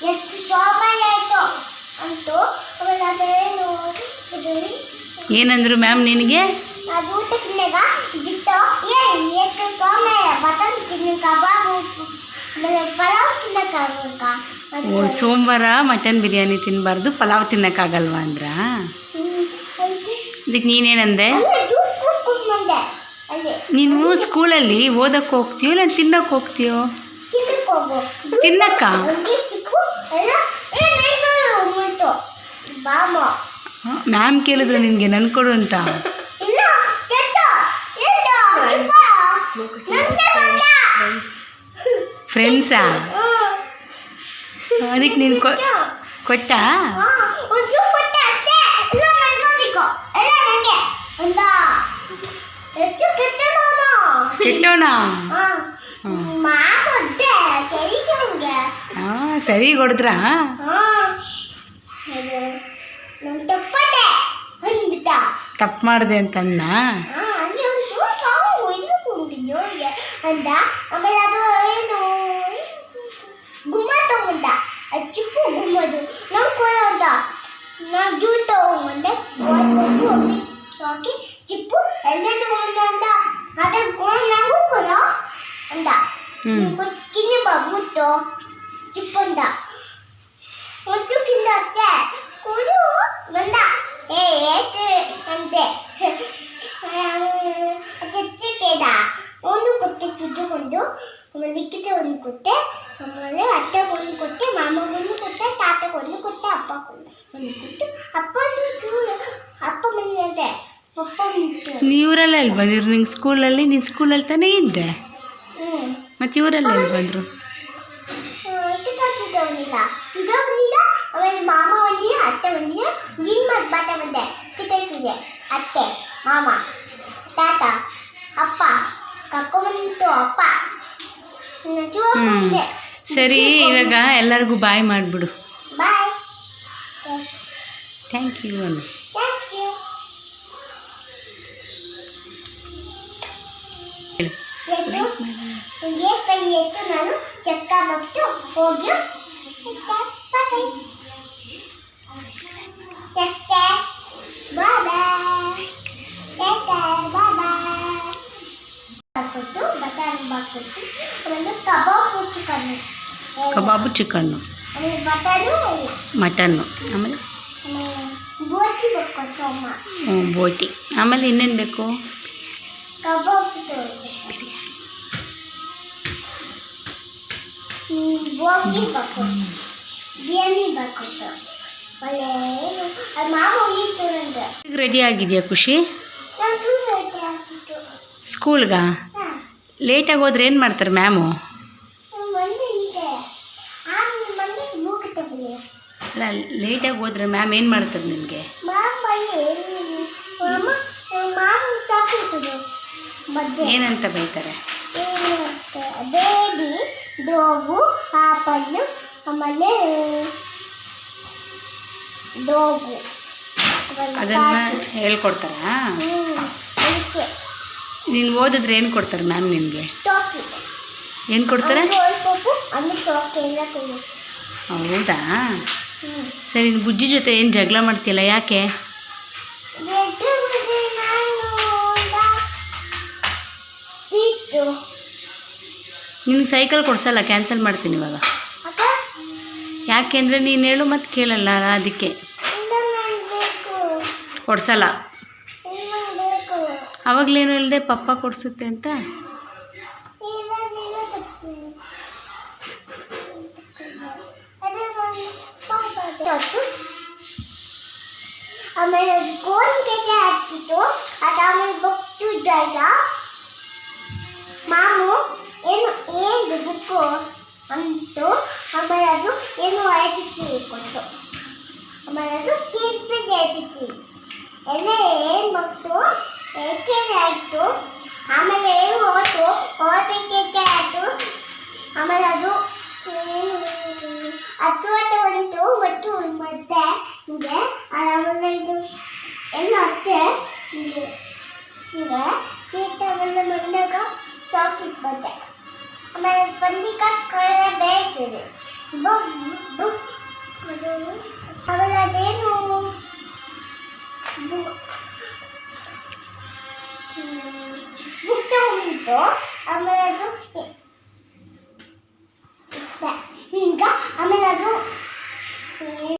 ಎಷ್ಟು ಸೋಮವಾರ ಆಯಿತು ಅಂತು ಆಮೇಲೆ ಅದೇನು ಇದು ಏನಂದ್ರು ಮ್ಯಾಮ್ ನಿನಗೆ? ಅದು ಊಟ ತಿನ್ನಾಗ ಬಿಟ್ಟು ಏ ಎಷ್ಟು ಸೋಮವಾರ ಮಟನ್ ತಿನ್ನ ಕಬಾಬು ಆಮೇಲೆ ಪಲಾವ್ ಓ ಸೋಮವಾರ ಮಟನ್ ಬಿರಿಯಾನಿ ತಿನ್ನಬಾರ್ದು ಪಲಾವ್ ತಿನ್ನೋಕ್ಕಾಗಲ್ವಾ ಅಂದ್ರ? ಇದಕ್ಕೆ ನೀನೇನಂದೆ? ನೀನು ಸ್ಕೂಲಲ್ಲಿ ಓದಕ್ಕೆ ಹೋಗ್ತೀಯೋ ಇಲ್ಲ ತಿನ್ನಕ್ಕೆ ಹೋಗ್ತೀಯೋ? ತಿನ್ನಕ್ಕೆ? ಮ್ಯಾಮ್ ಕೇಳಿದ್ರು ನಿನಗೆ ನನ್ ಕೊಡು ಅಂತ ಫ್ರೆಂಡ್ಸಾ ಅದಕ್ಕೆ ನೀನು ಕೊಟ್ಟಾ? ಕೆಟ್ಟೋಣ ಸರಿ ಕೊಡಿದ್ರಾ ಹಾ. ಅದು ನನ್ ತಪ್ಪದೆ ತಪ್ಪು ಮಾಡಿದೆ ಅಂತನ್ನ? ನಾವು ಅಂದ ಆಮೇಲೆ ಅದು ಏನು ಗುಮ್ಮ ತಗೊಂಡ ಚಿಪ್ಪು ಗುಮ್ಮದು. ನಂಗೆ ಕೊಡ ಅಂದ ನಾ ಜೂ ತಗೊಂಬಂದೆ. ಹಾಕಿ ಚಿಪ್ಪು ಎಲ್ಲ ತಗೊಂಡ ಅಂದ ಅದೇ ನಂಗೂ ಕೊಡ ಅಂದ ಹ್ಞೂ ಕಿನ್ನ ಬಾಬುಟ್ಟು ಚಿಪ್ಪಂದ ಒಂದು ಕಿಂದ ಅಚ್ಚೆ ಕುಡು ಗಂಡ ಏ ಏಕೆ ಅಂತೆ ಕೆಚ್ಚಕ್ಕೆದ ಒಂದು ಕೊಟ್ಟೆ ಚುಚ್ಚುಕೊಂಡು ಆಮೇಲೆ ಲಿಕ್ಕಿತ ಒಂದು ಕೊಟ್ಟೆ ಆಮೇಲೆ ಅತ್ತೆ ಒಂದು ಕೊಟ್ಟೆ ಮಾಮ ಒಂದು ಕೊಟ್ಟೆ ತಾತ ಒಂದು ಕೊಟ್ಟೆ ಅಪ್ಪ ಒಂದು ಒಂದು ಕೊಟ್ಟು ಅಪ್ಪ ಚೂರು ಅಪ್ಪ ಬಂದಿದೆ ಪಪ್ಪ ಬಂತು ನೀವರೆಲ್ಲ ಎಲ್ಲಿ ಬಂದಿರು? ನಿಂಗೆ ಸ್ಕೂಲಲ್ಲಿ ನಿನ್ನ ಸ್ಕೂಲಲ್ಲಿ ತಾನೇ ಇದ್ದೆ? ಮತ್ತು ಇವರೆಲ್ಲ ಎಲ್ಲಿ ಬಂದರು? ಆಮೇಲೆ ಮಾಮ ಒಂದಿದೆ ಅತ್ತೆ ಒಂದಿದೆ ಜಿನ್ ಮತ್ತೆ ಬಾಟ ಬಂದೆ ಕಿಟಕಿಗೆ ಅತ್ತೆ ಮಾಮ ತಾತ ಅಪ್ಪ ಕರ್ಕೊಂಬಂದಿತ್ತು ಅಪ್ಪ ಹ್ಞೂ ಸರಿ ಇವಾಗ ಎಲ್ಲರಿಗೂ ಬಾಯ್ ಮಾಡಿಬಿಡು. ಬಾಯ್ ಥ್ಯಾಂಕ್ ಯು ಅನ್ನು ಕೈ ಎತ್ತು ನಾನು ಚಕ್ಕ ಬಗ್ತು ಹೋಗಿ ಬಾಯ್ ಬಾಯ್ ಹಾಕೊಟ್ಟು ಬಟಾಣಿ ಹಾಕೊಟ್ಟು ಆಮೇಲೆ ಕಬಾಬ್ ಚಿಕನ್ ಕಬಾಬು ಚಿಕನ್ನು. ಆಮೇಲೆ ಬಟಾಣು ಮಟನ್ನು. ಆಮೇಲೆ? ಆಮೇಲೆ ಬೋಟಿ ಬರ್ಕೊಟ್ಟು ಅಮ್ಮ. ಹ್ಞೂ ಬೋಟಿ. ಆಮೇಲೆ ಇನ್ನೇನು ಬೇಕು? ಕಬಾಬ್ ಬಿರಿಯಾನಿ ಒಳ್ಳೆ ಅದು ನನಗೆ ರೆಡಿ ಆಗಿದೆಯಾ ಖುಷಿ? ಸ್ಕೂಲ್ಗ ಲೇಟಾಗಿ ಹೋದ್ರೆ ಏನು ಮಾಡ್ತಾರೆ ಮ್ಯಾಮು? ಅಲ್ಲ ಲೇಟಾಗಿ ಹೋದ್ರೆ ಮ್ಯಾಮ್ ಏನು ಮಾಡ್ತಾರೆ ನಿಮಗೆ? ಏನಂತ ಬೈತಾರೆ? ಬೇಡಿ ದೋಗು ಆಪಲ್ಲು ಆಮೇಲೆ ದೋಗು ಅದನ್ನ. ಹೇಳ್ಕೊಡ್ತಾರಾ? ನೀನು ಓದಿದ್ರೆ ಏನು ಕೊಡ್ತಾರೆ ಮ್ಯಾಮ್ ನಿನಗೆ ಚಾಕ್ಲೇಟ್. ಏನು ಕೊಡ್ತಾರೆ? ಹೌದಾ? ಸರಿ ನೀನು ಬುಜ್ಜಿ ಜೊತೆ ಏನು ಜಗಳ ಮಾಡ್ತೀಯಲ್ಲ ಯಾಕೆ? ನಿನಗೆ ಸೈಕಲ್ ಕೊಡ್ಸಲ್ಲ ಕ್ಯಾನ್ಸಲ್ ಮಾಡ್ತೀನಿ ಇವಾಗ. ಯಾಕೆಂದರೆ ನೀನು ಹೇಳು ಮತ್ತು ಕೇಳಲ್ಲ ಅದಕ್ಕೆ. ಕೊಡಿಸಲ್ಲ. ಅವಾಗಲೇನು ಇಲ್ಲದೆ ಪಪ್ಪ ಕೊಡಿಸುತ್ತೆ ಅಂತ? ಆಮೇಲೆ ಹಾಕಿತ್ತು ಅದು ಆಮೇಲೆ ಮಾಮು ಏನು ಏನು ಬುಕ್ಕು ಅಂತು ಆಮೇಲೆ ಅದು ಏನು ಹೊರಪಿಚ್ಚಿ ಕೊಟ್ಟು. ಆಮೇಲೆ ಅದು ಕೀರ್ಪಿ ದೇಪಿಚ್ಚಿ ಎಲ್ಲ ಏನು ಬಂತು? ಏಕೆನೆ ಆಯಿತು. ಆಮೇಲೆ ಏನು ಹೋಯ್ತು ಹೋಗ್ಬೇಕೇಕೆ ಆಯಿತು? ಆಮೇಲೆ ಅದು ಏನು ಹತ್ತು ಹೊತ್ತು ಬಂತು. ಮತ್ತು ಮತ್ತೆ ಹಿಂಗೆ ಆಮೇಲೆ ಇದು, ಎಲ್ಲ ಅತ್ತೆ ಹಿಂಗೆ ಹಿಂಗೆ. ಬುಟ್ಟ ಉಂಟು. ಆಮೇಲೆ ಅದು ಹಿಂಗ ಆಮೇಲೆ ಅದು